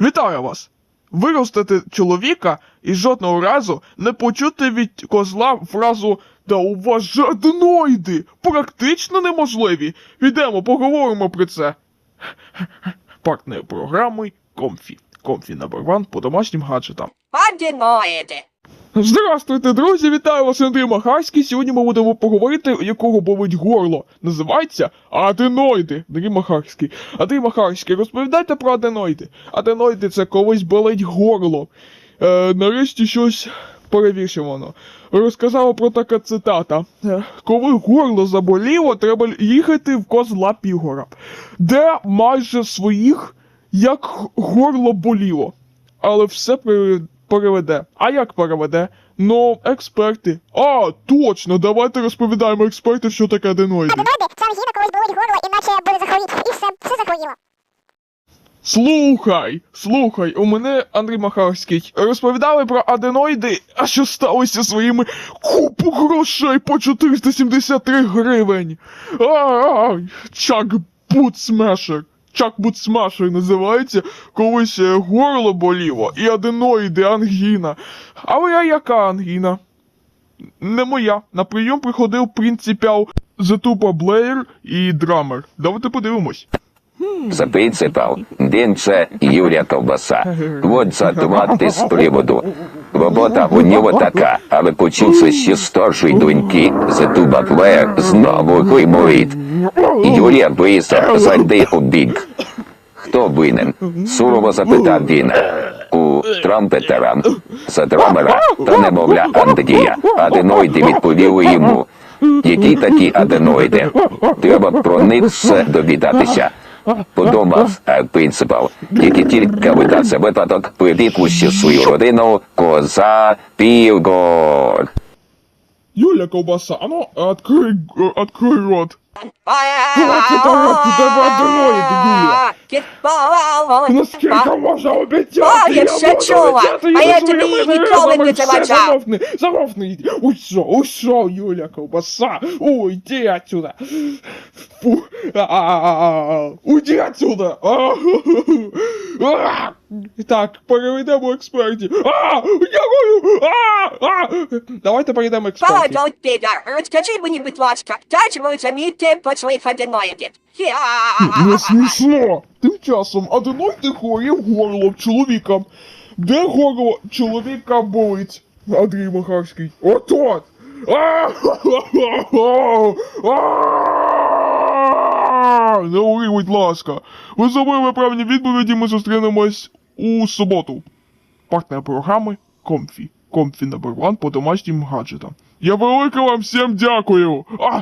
Вітаю вас! Виростити чоловіка і жодного разу не почути від козла фразу Та у вас жадноїди практично неможливі. Підемо, поговоримо про це. Партнер програми Комфі. Комфі на барван по домашнім гаджетам. Аденоїди. Здравствуйте, друзі! Вітаю вас, Андрій Махарський. Сьогодні ми будемо поговорити, якого болить горло. Називається аденоїди. Андрій Махарський. Андрій Махарський, розповідайте про аденоїди. Аденоїди це колись болить горло. Е, нарешті щось перевішено. Розказала про така цитата. Е, Коли горло заболіло, треба їхати в козла Пігора, де майже своїх як горло боліло але все при- переведе. А як переведе? Ну, експерти. А, точно, давайте розповідаємо експерти, що таке аденоїди. Аденоїди це ангіна, колись болить горло, іначе буде захворіти. І все, все захворіло. Слухай, слухай, у мене Андрій Махарський розповідали про аденоїди, а що сталося своїми купу грошей по 473 гривень. А, Чак Бутсмешер. Чак Бутсмешер називається, колись е, горло боліло і аденоїди, ангіна. Але я яка ангіна? Не моя. На прийом приходив принципіал Зетупа Блеєр і драмер. Давайте подивимось. Запринципал, День це Юрія Ковбаса. Вот задувати з приводу. Робота у нього така, але почувся ще старшої доньки Зетуба Блеєр знову гриморить. Юрія Бориса зайди у бік. Хто винен? Сурово запитав він. У трампетера, за драмера та немовля Андрія. Аденоїди відповіли йому. Які такі аденоїди? Треба про них все довідатися. Подумав е, принципал, який тільки видався випадок, припущив свою родину коза Півгор. Юля Ковбаса, а ну, открой, открой рот. Давай, давай, давай, давай, аденоїди, Юля. Наскільки можна обіцяти? О, я все буду чула, обіцяти, а я своїми тобі нервами. ніколи не Все, заважав. Замовкни, замовкни. Уйшов, уйшов, Юля Ковбаса. Уйди отсюда. Фу. А-а-а-а. Уйди отсюда. А. Так, переведемо експертів. А, дякую. А, а. Давайте перейдемо експертів. Пардон, Підар, розкажи мені, будь ласка, та чому заміти послів аденоїдів? Не смішно. Тим часом аденоїди хворів горло в чоловіка. Де горло чоловіка болить? Андрій Махарський. Отот! Не говори, будь ласка. Ви забили правильні відповіді, ми зустрінемось у суботу. Партнер програми Комфі. Комфі номер 1 по домашнім гаджетам. Я велике вам всім дякую! А!